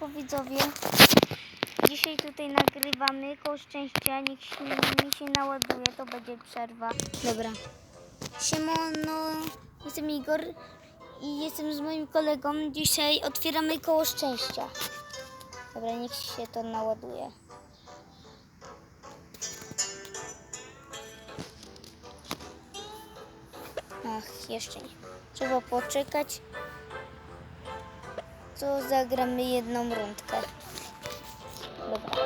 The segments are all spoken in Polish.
siemanko widzowie. Dzisiaj tutaj nagrywamy koło szczęścia. Niech się, mi się naładuje, to będzie przerwa. Dobra. Siemano, jestem Igor i jestem z moim kolegą. Dzisiaj otwieramy koło szczęścia. Dobra, niech się to naładuje. Ach, jeszcze nie. Trzeba poczekać. To zagramy jedną rundkę. Dobra.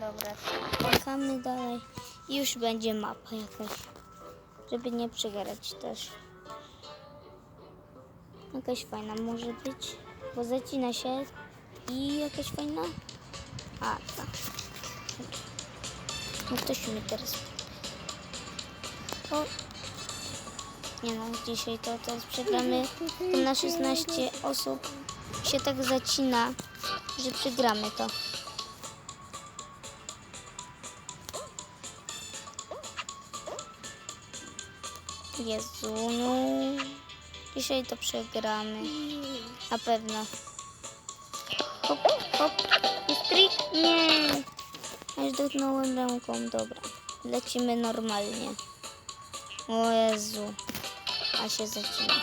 Dobra, czekamy dalej. Już będzie mapa jakaś. Żeby nie przegrać też. Jakaś fajna może być. Bo zacina się. I jakaś fajna. A, tak. No ktoś mi teraz. O. Nie no, dzisiaj to teraz przegramy. To na 16 osób się tak zacina, że przegramy to. Jezu, no. Dzisiaj to przegramy. Na pewno. Hop, hop. Jest trik? Nie. Aż dotknąłem ręką. Dobra. Lecimy normalnie. O Jezu. A się zacina.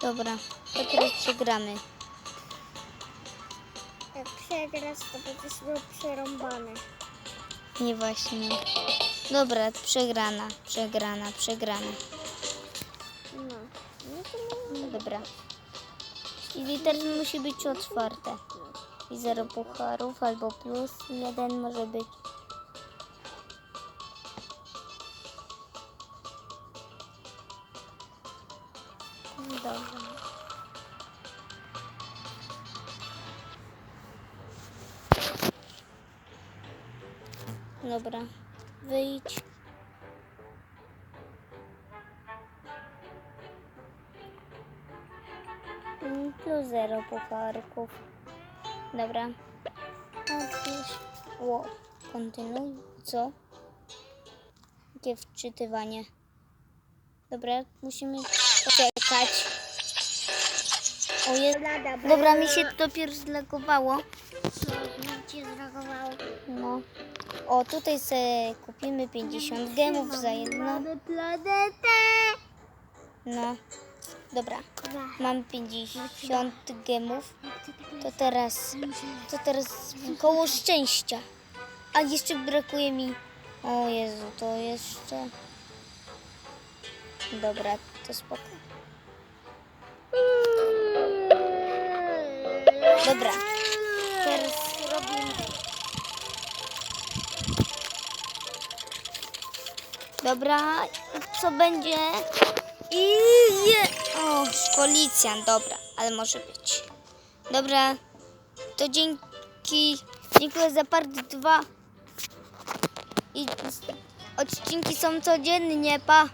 Dobra, to teraz przegramy. Jak przegrasz, to będziesz miał przerąbane. Nie właśnie. Dobra, przegrana, przegrana, przegrana. No. No to No dobra. Czyli teraz musi być otwarte. I zero pucharów albo plus jeden może być. Dobra. Dobra. Wyjdź. Plus zero pucharków. Dobra. Odpisz. Kontynuuj. Co? Jakie wczytywanie? Dobra, musimy poczekać. O, jest... Dobra, mi się dopiero zlegowało. Co cię zreagowało? No. O, tutaj sobie kupimy 50 gemów za jedno. Mamy planetę! No. Dobra. Mam 50 gemów. To teraz, to teraz koło szczęścia. A jeszcze brakuje mi. O Jezu, to jeszcze. Dobra, to spoko. Dobra. Teraz robimy. Dobra, co będzie? Policjant, dobra, ale może być. Dobra, to dzięki. Dziękuję za part 2. I odcinki są codziennie, pa.